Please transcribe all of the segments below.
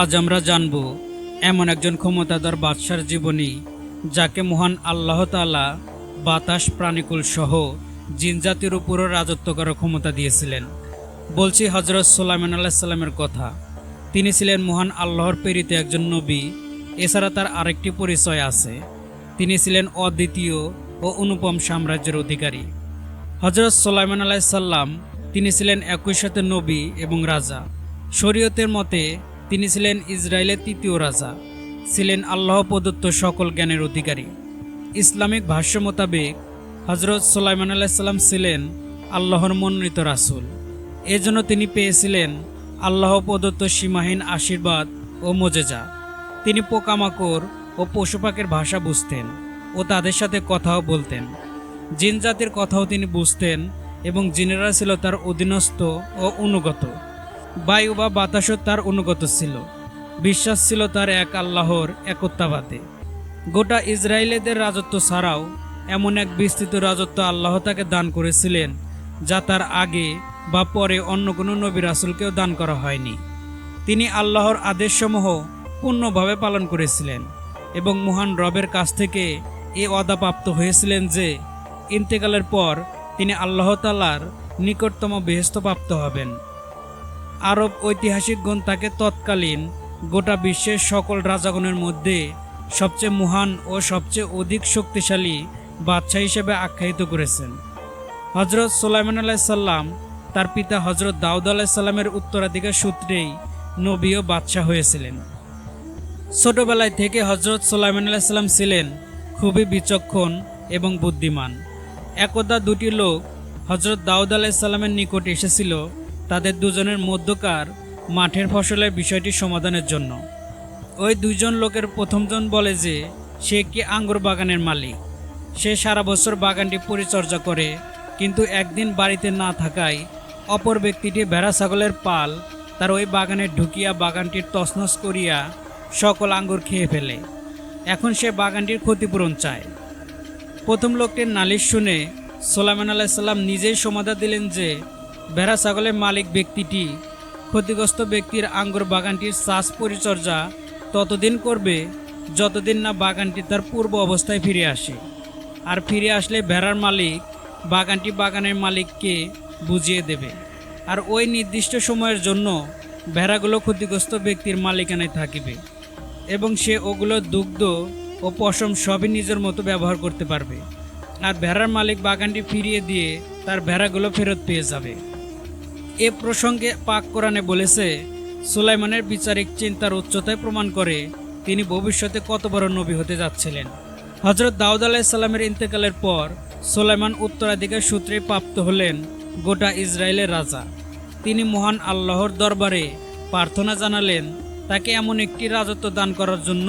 আজ আমরা জানব, এমন একজন ক্ষমতাধর বাদশার জীবনী, যাকে মহান আল্লাহ তালা বাতাস প্রাণীকুল সহ জিনজাতির উপরও রাজত্ব করার ক্ষমতা দিয়েছিলেন। বলছি হজরত সোলাইমান আল্লাহ সাল্লামের কথা। তিনি ছিলেন মহান আল্লাহর প্রেরিত একজন নবী, এছাড়া তার আরেকটি পরিচয় আছে। তিনি ছিলেন অদ্বিতীয় ও অনুপম সাম্রাজ্যের অধিকারী। হজরত সোলাইমান আলাইসাল্লাম তিনি ছিলেন একই সাথে নবী এবং রাজা। শরীয়তের মতে তিনি ছিলেন ইসরায়েলের তৃতীয় রাজা, ছিলেন আল্লাহ প্রদত্ত সকল জ্ঞানের অধিকারী। ইসলামিক ভাষ্য মোতাবেক হজরত সোলাইমান আলাইসাল্লাম ছিলেন আল্লাহর মনোনীত রাসুল। এজন্য তিনি পেয়েছিলেন আল্লাহ প্রদত্ত সীমাহীন আশীর্বাদ ও মজেজা তিনি পোকামাকড় ও পশু পাখির ভাষা বুঝতেন ও তাদের সাথে কথাও বলতেন। জিন জাতির কথাও তিনি বুঝতেন এবং জিনেরা ছিল তার অধীনস্থ ও অনুগত। বায়ু বা বাতাসও তার অনুগত ছিল। বিশ্বাস ছিল তার এক আল্লাহর একত্বাবাদে। গোটা ইসরায়েলেদের রাজত্ব ছাড়াও এমন এক বিস্তৃত রাজত্ব আল্লাহ তাকে দান করেছিলেন, যা তার আগে বা পরে অন্য কোনো নবী রাসুলকেও দান করা হয়নি। তিনি আল্লাহর আদেশসমূহ পূর্ণভাবে পালন করেছিলেন এবং মহান রবের কাছ থেকে এ অদাপ্রাপ্ত হয়েছিলেন যে, ইন্তেকালের পর তিনি আল্লাহ তালার নিকটতম বেহস্ত প্রাপ্ত হবেন। আরব ঐতিহাসিকগণ তাকে তৎকালীন গোটা বিশ্বের সকল রাজাগণের মধ্যে সবচেয়ে মহান ও সবচেয়ে অধিক শক্তিশালী বাদশাহ হিসেবে আখ্যায়িত করেছেন। হজরত সোলাইমান আলাইসাল্লাম তার পিতা হজরত দাউদ আলাইসাল্লামের উত্তরাধিকার সূত্রেই নবী ও বাদশাহ হয়েছিলেন। ছোটবেলায় থেকে হজরত সোলাইমান আলাইসাল্লাম ছিলেন খুবই বিচক্ষণ এবং বুদ্ধিমান। একদা দুটি লোক হজরত দাউদ আলাইসাল্লামের নিকট এসেছিল তাদের দুজনের মধ্যকার মাঠের ফসলের বিষয়টি সমাধানের জন্য। ওই দুইজন লোকের প্রথমজন বলে যে, সে একটি আঙ্গুর বাগানের মালিক। সে সারা বছর বাগানটি পরিচর্যা করে, কিন্তু একদিন বাড়িতে না থাকায় অপর ব্যক্তিটি ভেড়া ছাগলের পাল তার ওই বাগানে ঢুকিয়া বাগানটির তছনছ করিয়া সকল আঙ্গুর খেয়ে ফেলে। এখন সে বাগানটির ক্ষতিপূরণ চায়। প্রথম লোকটির নালিশ শুনে সোলাইমান আলাইসাল্লাম নিজেই সমাধা দিলেন যে ভেড়া ছাগলের মালিক ব্যক্তিটি ক্ষতিগ্রস্ত ব্যক্তির আঙ্গুর বাগানটির চাষ পরিচর্যা ততদিন করবে যতদিন না বাগানটি তার পূর্ব অবস্থায় ফিরে আসে। আর ফিরে আসলে ভেড়ার মালিক বাগানটি বাগানের মালিককে বুঝিয়ে দেবে। আর ওই নির্দিষ্ট সময়ের জন্য ভেড়াগুলো ক্ষতিগ্রস্ত ব্যক্তির মালিকানায় থাকিবে এবং সে ওগুলো দুগ্ধ ও পশম সবই নিজের মতো ব্যবহার করতে পারবে। আর ভেড়ার মালিক বাগানটি ফিরিয়ে দিয়ে তার ভেড়াগুলো ফেরত পেয়ে যাবে। এ প্রসঙ্গে পাক কোরআনে বলেছে, সুলাইমানের বিচারিক চিন্তার উচ্চতায় প্রমাণ করে তিনি ভবিষ্যতে কত বড় নবী হতে যাচ্ছিলেন। হজরত দাউদ আলাইসাল্লামের ইন্তেকালের পর সুলাইমান উত্তরাধিকার সূত্রে প্রাপ্ত হলেন গোটা ইসরায়েলের রাজা। তিনি মহান আল্লাহর দরবারে প্রার্থনা জানালেন, তাকে এমন একটি রাজত্ব দান করার জন্য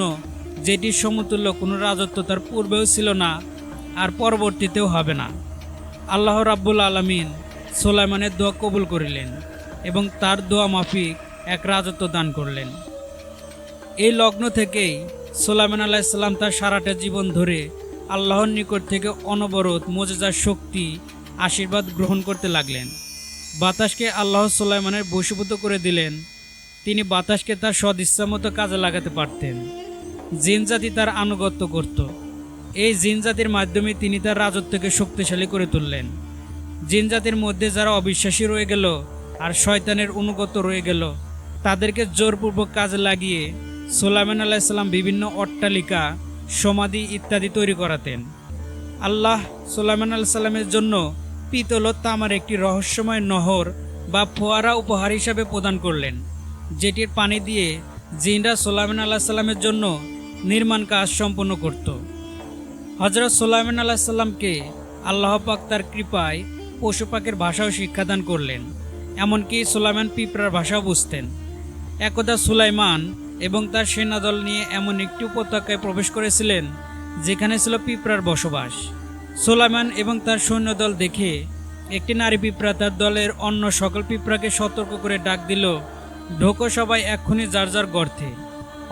যেটি সমতুল্য কোনো রাজত্ব তার পূর্বেও ছিল না আর পরবর্তীতেও হবে না। আল্লাহ রাব্বুল আলমিন সোলাইমানের দোয়া কবুল করিলেন এবং তার দোয়া মাফিক এক রাজত্ব দান করলেন। এই লগ্ন থেকেই সোলাইমান আলাইসাল্লাম তার সারাটা জীবন ধরে আল্লাহর নিকট থেকে অনবরত মজেজার শক্তি, আশীর্বাদ গ্রহণ করতে লাগলেন। বাতাসকে আল্লাহ সোলাইমানের বশীভূত করে দিলেন। তিনি বাতাসকে তার সদিচ্ছা মতো কাজে লাগাতে পারতেন। জিন জাতি তার আনুগত্য করত। এই জিন জাতির মাধ্যমে তিনি তার রাজত্বকে শক্তিশালী করে তুললেন। জিন জাতির মধ্যে যারা অবিশ্বাসী রয়ে গেল আর শয়তানের অনুগত রয়ে গেল, তাদেরকে জোরপূর্বক কাজে লাগিয়ে সোলাইমান আলাইসাল্লাম বিভিন্ন অট্টালিকা, সমাধি ইত্যাদি তৈরি করাতেন। আল্লাহ সোলাইমান আলাইসাল্লামের জন্য পিতল তামার একটি রহস্যময় নহর বা ফোয়ারা উপহার হিসাবে প্রদান করলেন, যেটির পানি দিয়ে জিনরা সোলাইমান আল্লাহ সাল্লামের জন্য নির্মাণ কাজ সম্পন্ন করত। হজরত সোলাইমান আল্লাহ সাল্লামকে আল্লাহ পাক তার কৃপায় পশু পাখির ভাষাও শিক্ষাদান করলেন, এমনকি সুলাইমান পিঁপড়ার ভাষাও বুঝতেন। একদা সুলাইমান এবং তার সেনাদল নিয়ে এমন একটি উপত্যকায় প্রবেশ করেছিলেন, যেখানে ছিল পিঁপড়ার বসবাস। সুলাইমান এবং তার সৈন্যদল দেখে একটি নারী পিঁপড়া তার দলের অন্য সকল পিঁপড়াকে সতর্ক করে ডাক দিল, ঢোকো সবাই এক্ষুনি যার যার গর্তে।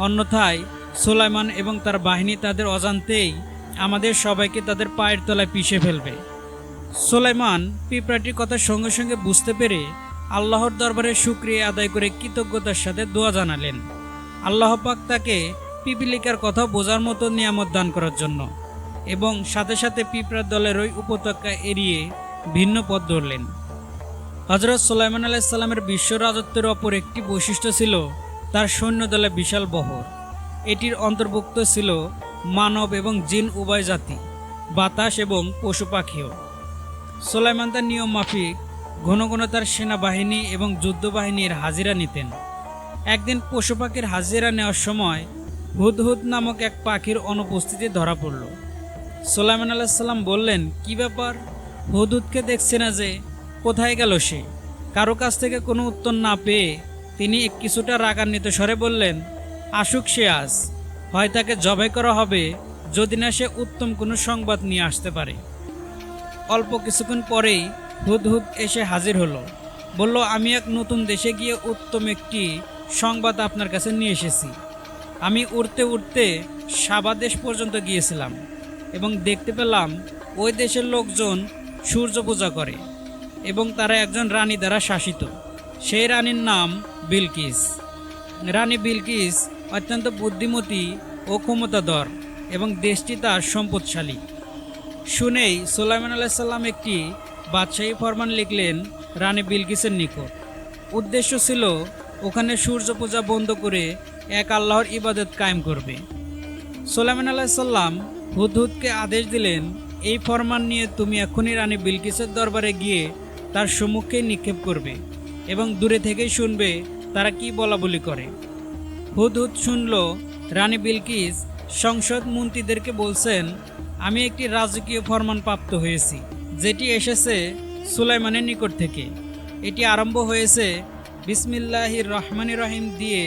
অন্যথায় সোলাইমান এবং তার বাহিনী তাদের অজান্তেই আমাদের সবাইকে তাদের পায়ের তলায় পিষে ফেলবে। সোলাইমান পিঁপড়াটির কথা সঙ্গে সঙ্গে বুঝতে পেরে আল্লাহর দরবারে শুক্রিয়া আদায় করে কৃতজ্ঞতার সাথে দোয়া জানালেন। আল্লাহ পাক তাকে পিপিলিকার কথা বোঝার মতো নিয়ামত দান করার জন্য এবং সাথে সাথে পিঁপড়ার দলের ওই উপত্যকা এড়িয়ে ভিন্ন পথ ধরলেন। হজরত সোলাইমান আলাইসাল্লামের বিশ্ব রাজত্বের অপর একটি বৈশিষ্ট্য ছিল তার সৈন্য দলে বিশাল বহর। এটির অন্তর্ভুক্ত ছিল মানব এবং জিন উভয় জাতি, বাতাস এবং পশু পাখিও। সোলাইমান তার নিয়ম মাফিক, ঘন ঘন তার সেনাবাহিনী এবং যুদ্ধবাহিনীর হাজিরা নিতেন। একদিন পশু পাখির হাজিরা নেওয়ার সময় হুদহুদ নামক এক পাখির অনুপস্থিতি ধরা পড়ল। সোলাইমান আলাইসাল্লাম বললেন, কি ব্যাপার? হুদহুদকে দেখছে না যে, কোথায় গেল সে? কারও কাছ থেকে কোনো উত্তর না পেয়ে তিনি কিছুটা রাগান্বিত স্বরে বললেন, আসুক সে আজ। হয় তাকে জবাই করা হবে, যদি না সে উত্তম কোনো সংবাদ নিয়ে আসতে পারে। অল্প কিছুক্ষণ পরেই হুদহুদ এসে হাজির হলো। বলল, আমি এক নতুন দেশে গিয়ে উত্তম একটি সংবাদ আপনার কাছে নিয়ে এসেছি। আমি উড়তে উড়তে সাবা দেশ পর্যন্ত গিয়েছিলাম এবং দেখতে পেলাম ওই দেশের লোকজন সূর্য পূজা করে এবং তারা একজন রানী দ্বারা শাসিত। সেই রানীর নাম বিলকিস। রানী বিলকিস অত্যন্ত বুদ্ধিমতী ও ক্ষমতাধর এবং দেশটি তার সম্পদশালী। শুনেই সোলাইমান আলাইসাল্লাম একটি বাদশাহী ফরমান লিখলেন রানী বিলকিসের নিকট। উদ্দেশ্য ছিল ওখানে সূর্য পূজা বন্ধ করে এক আল্লাহর ইবাদত কায়েম করবে। সোলাইমান আলাইসাল্লাম হুদহুদকে আদেশ দিলেন, এই ফরমান নিয়ে তুমি এখনই রানী বিলকিসের দরবারে গিয়ে তার সম্মুখে নিক্ষেপ করবে এবং দূরে থেকেই শুনবে তারা কি বলা বলি করে। হুদহুদ শুনল, রানী বিলকিস সংসদ মন্ত্রীদেরকে বলছেন আমি একটি রাজকীয় ফরমান প্রাপ্ত হয়েছি, যেটি এসেছে সুলাইমানের নিকট থেকে। এটি আরম্ভ হয়েছে বিসমিল্লাহির রহমান রহিম দিয়ে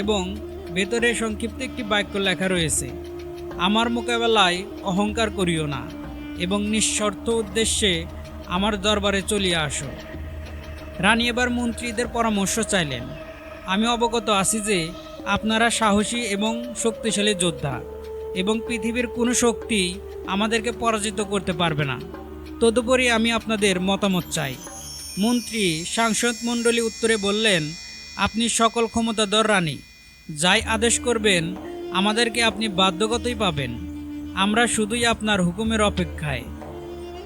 এবং ভেতরে সংক্ষিপ্ত একটি বাক্য লেখা রয়েছে, আমার মোকাবেলায় অহংকার করিও না এবং নিঃশর্ত উদ্দেশ্যে আমার দরবারে চলিয়ে আসো। রানী এবার মন্ত্রীদের পরামর্শ চাইলেন। আমি অবগত আছি যে আপনারা সাহসী এবং শক্তিশালী যোদ্ধা। এবং পৃথিবীর কোনো শক্তি আমাদেরকে পরাজিত করতে পারবে না। তদুপরি আমি আপনাদের মতামত চাই। মন্ত্রী সাংসদ মণ্ডলী উত্তরে বললেন, আপনি সকল ক্ষমতাধর রানী, যাই আদেশ করবেন, আমাদেরকে আপনি বাধ্যগতই পাবেন। আমরা শুধুই আপনার হুকুমের অপেক্ষায়।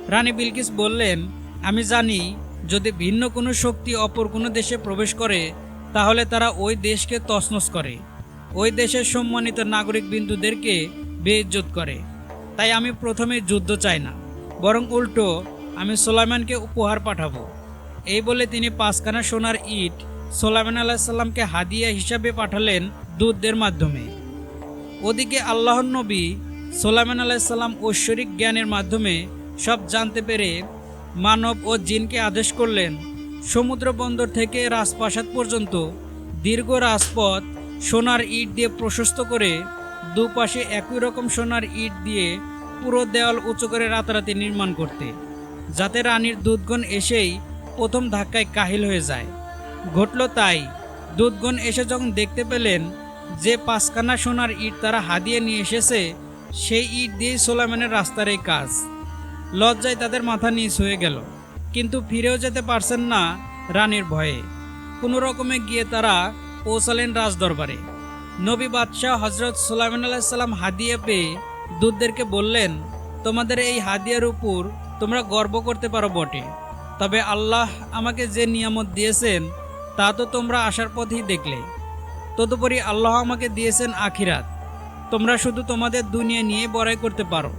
রানী বিলকিস বললেন, আমি জানি, যদি ভিন্ন কোনো শক্তি অপর কোনো দেশে প্রবেশ করে, তাহলে তারা ওই দেশকে তছনছ করে। ওই দেশের সম্মানিত নাগরিক বিন্দুদেরকে বেইজ্জত করে। তাই আমি প্রথমে যুদ্ধ চাই না, বরং উল্টো আমি সোলাইমানকে উপহার পাঠাবো। এই বলে তিনি পাঁচখানা সোনার ইট সোলাইমান আলাহিসাল্লামকে হাদিয়া হিসাবে পাঠালেন দূতদের মাধ্যমে। ওদিকে আল্লাহর নবী সোলাইমান আলাইসাল্লাম ঐশ্বরিক জ্ঞানের মাধ্যমে সব জানতে পেরে মানব ও জিনকে আদেশ করলেন, সমুদ্র বন্দর থেকে রাজপ্রাসাদ পর্যন্ত দীর্ঘ রাজপথ সোনার ইট দিয়ে প্রশস্ত করে দুপাশে একই রকম সোনার ইট দিয়ে পুরো দেওয়াল উঁচু করে রাতারাতি নির্মাণ করতে, যাতে রানীর দুধগণ এসেই প্রথম ধাক্কায় কাহিল হয়ে যায়। ঘটল তাই, দুধগণ এসে যখন দেখতে পেলেন যে পাঁচখানা সোনার ইট তারা হাদিয়ে নিয়ে এসেছে, সেই ইট দিয়েই সোলাইমানের রাস্তার এই কাজ। লজ্জায় তাদের মাথা নিচ হয়ে গেল, কিন্তু ফিরেও যেতে পারছেন না রানীর ভয়ে। কোনো রকমে গিয়ে তারা পৌঁছালেন রাজদরবারে। নবী বাদশাহ হজরত সুলাইমান আলাইসাল্লাম হাদিয়া পেয়ে দূতদেরকে বললেন, তোমাদের এই হাদিয়ার উপর তোমরা গর্ব করতে পারো বটে। তবে আল্লাহ আমাকে যে নিয়ামত দিয়েছেন, তা তো তোমরা আসার পথেই দেখলে। তদুপরি আল্লাহ আমাকে দিয়েছেন আখিরাত। তোমরা শুধু তোমাদের দুনিয়া নিয়ে বড়াই করতে পারো।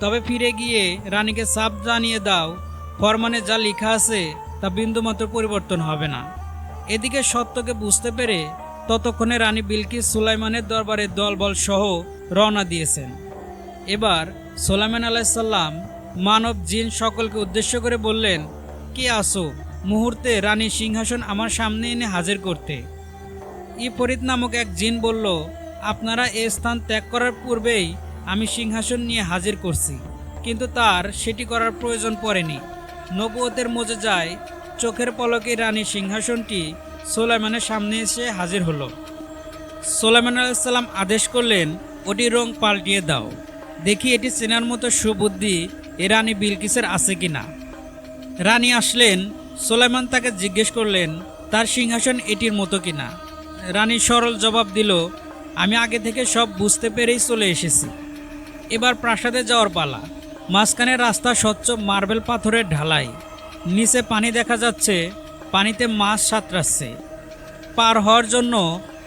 তবে ফিরে গিয়ে রানীকে সাপ জানিয়ে দাও, ফরমানে যা লেখা আছে, তা বিন্দুমাত্র পরিবর্তন হবে না। এদিকে সত্যকে বুঝতে পেরে ততক্ষণে রানী বিলকিস সুলাইমানের দরবারে দলবল সহ রওনা দিয়েছেন। এবার সোলাইমান আলাইসাল্লাম মানব জিন সকলকে উদ্দেশ্য করে বললেন, কে আসো মুহূর্তে রানী সিংহাসন আমার সামনে এনে হাজির করতে। ইফরিত নামক এক জিন বলল, আপনারা এ স্থান ত্যাগ করার পূর্বেই আমি সিংহাসন নিয়ে হাজির করছি, কিন্তু তার সেটি করার প্রয়োজন পড়েনি। নবুয়তের মজে যায় চোখের পলকে রানীর সিংহাসনটি সোলাইমানের সামনে এসে হাজির হলো। সোলাইমান আলাইসাল্লাম আদেশ করলেন, ওটি রং পাল্টিয়ে দাও। দেখি এটি চেনার মতো সুবুদ্ধি এ রানী বিলকিসের আছে কি না রানী আসলেন, সোলাইমান তাকে জিজ্ঞেস করলেন, তার সিংহাসন এটির মতো কিনা? রানী সরল জবাব দিল, আমি আগে থেকে সব বুঝতে পেরেই চলে এসেছি। এবার প্রাসাদে যাওয়ার পালা। মাঝখানে রাস্তা স্বচ্ছ মার্বেল পাথরের ঢালাই। নিচে পানি দেখা যাচ্ছে, পানিতে মাছ সাঁতরাচ্ছে। পার হওয়ার জন্য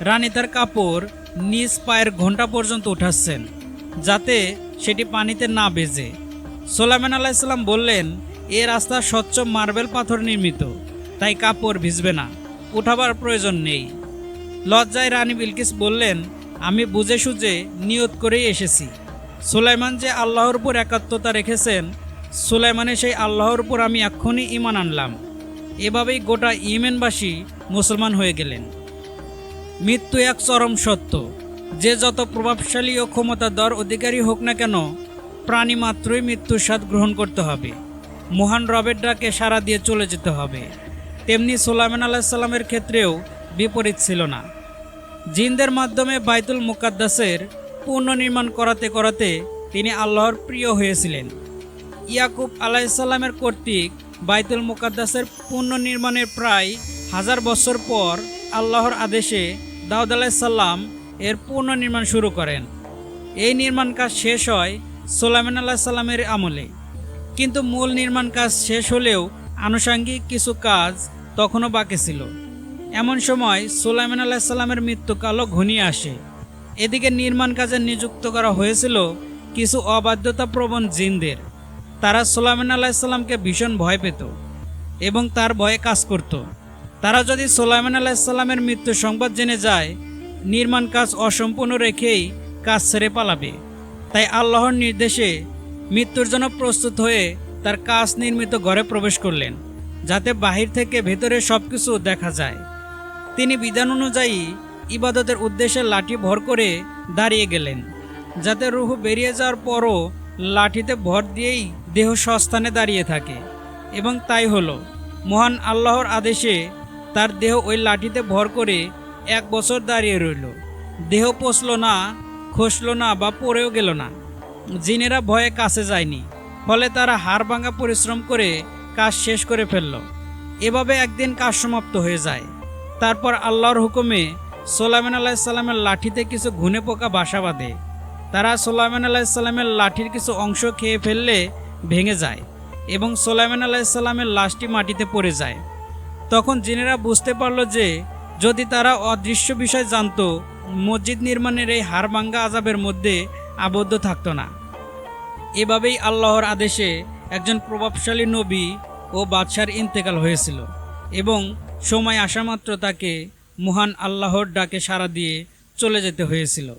রানী তার কাপড় নিজ পায়ের ঘণ্টা পর্যন্ত উঠাচ্ছেন, যাতে সেটি পানিতে না বেজে। সোলাইমান আলাইসাল্লাম বললেন, এ রাস্তা স্বচ্ছ মার্বেল পাথর নির্মিত, তাই কাপড় ভিজবে না, উঠাবার প্রয়োজন নেই। লজ্জায় রানী বিলকিস বললেন, আমি বুঝে সুঝে নিয়ত করেই এসেছি। সুলাইমান যে আল্লাহর উপর একাত্মতা রেখেছেন সুলাইমানের সেই আল্লাহর উপর আমি এক্ষুনি ইমান আনলাম। এভাবেই গোটা ইমেনবাসী মুসলমান হয়ে গেলেন। মৃত্যু এক চরম সত্য। যে যত প্রভাবশালী ও ক্ষমতাধর অধিকারী হোক না কেন, প্রাণী মাত্রই মৃত্যুর স্বাদ গ্রহণ করতে হবে। মহান রবের ডাকে সাড়া দিয়ে চলে যেতে হবে। তেমনি সোলাইমান আল্লাহ সাল্লামের ক্ষেত্রেও বিপরীত ছিল না। জিনদের মাধ্যমে বাইতুল মুকাদ্দাসের পুনর্নির্মাণ করাতে করাতে তিনি আল্লাহর প্রিয় হয়েছিলেন। ইয়াকুব আলাইসাল্লামের কর্তৃক বাইতুল মুকাদ্দাসের পুনর্নির্মাণের প্রায় হাজার বছর পর আল্লাহর আদেশে দাউদ আলাইসাল্লাম এর পুনর্নির্মাণ শুরু করেন। এই নির্মাণ কাজ শেষ হয় সোলাইমান আল্লাহ সাল্লামের আমলে। কিন্তু মূল নির্মাণ কাজ শেষ হলেও আনুষাঙ্গিক কিছু কাজ তখনও বাকি ছিল। এমন সময় সোলাইমান আল্লাহ সাল্লামের মৃত্যুকালও ঘনিয়ে আসে। এদিকে নির্মাণ কাজে নিযুক্ত করা হয়েছিল কিছু অবাধ্যতা প্রবণ জিনদের। তারা সোলাইমান আল্লাহ সাল্লামকে ভীষণ ভয় পেত এবং তার ভয়ে কাজ করত। তারা যদি সোলাইমান আল্লাহ সাল্লামের মৃত্যু সংবাদ জেনে যায়, নির্মাণ কাজ অসম্পূর্ণ রেখেই কাজ ছেড়ে পালাবে। তাই আল্লাহর নির্দেশে মৃত্যুর জন্য প্রস্তুত হয়ে তার কাজ নির্মিত ঘরে প্রবেশ করলেন, যাতে বাহির থেকে ভেতরে সব কিছু দেখা যায়। তিনি বিধান অনুযায়ী ইবাদতের উদ্দেশ্যে লাঠি ভর করে দাঁড়িয়ে গেলেন, যাতে রুহু বেরিয়ে যাওয়ার পরও লাঠিতে ভর দিয়েই দেহ সস্থানে দাঁড়িয়ে থাকে এবং তাই হলো। মহান আল্লাহর আদেশে তার দেহ ওই লাঠিতে ভর করে এক বছর দাঁড়িয়ে রইল। দেহ পচল না, খসল না বা পড়েও গেল না। জিনেরা ভয়ে কাছে যায়নি, ফলে তারা হাড় ভাঙা পরিশ্রম করে কাজ শেষ করে ফেলল। এভাবে একদিন কাজ সমাপ্ত হয়ে যায়। তারপর আল্লাহর হুকুমে সোলাইমান আলাহিসাল্লামের লাঠিতে কিছু ঘুনে পোকা বাসা বাঁধে। তারা সোলাইমান আলাহিসাল্লামের লাঠির কিছু অংশ খেয়ে ফেললে ভেঙে যায় এবং সোলাইমান আলাহিসাল্লামের লাশটি মাটিতে পড়ে যায়। তখন জিনেরা বুঝতে পারল যে, যদি তারা অদৃশ্য বিষয় জানতো, মসজিদ নির্মাণের এই হাড়ভাঙ্গা আজাবের মধ্যে আবদ্ধ থাকতো না। এভাবেই আল্লাহর আদেশে একজন প্রভাবশালী নবী ও বাদশার ইন্তেকাল হয়েছিল এবং সময় আসামাত্র তাকে মহান আল্লাহর ডাকে সাড়া দিয়ে চলে যেতে হয়েছিল।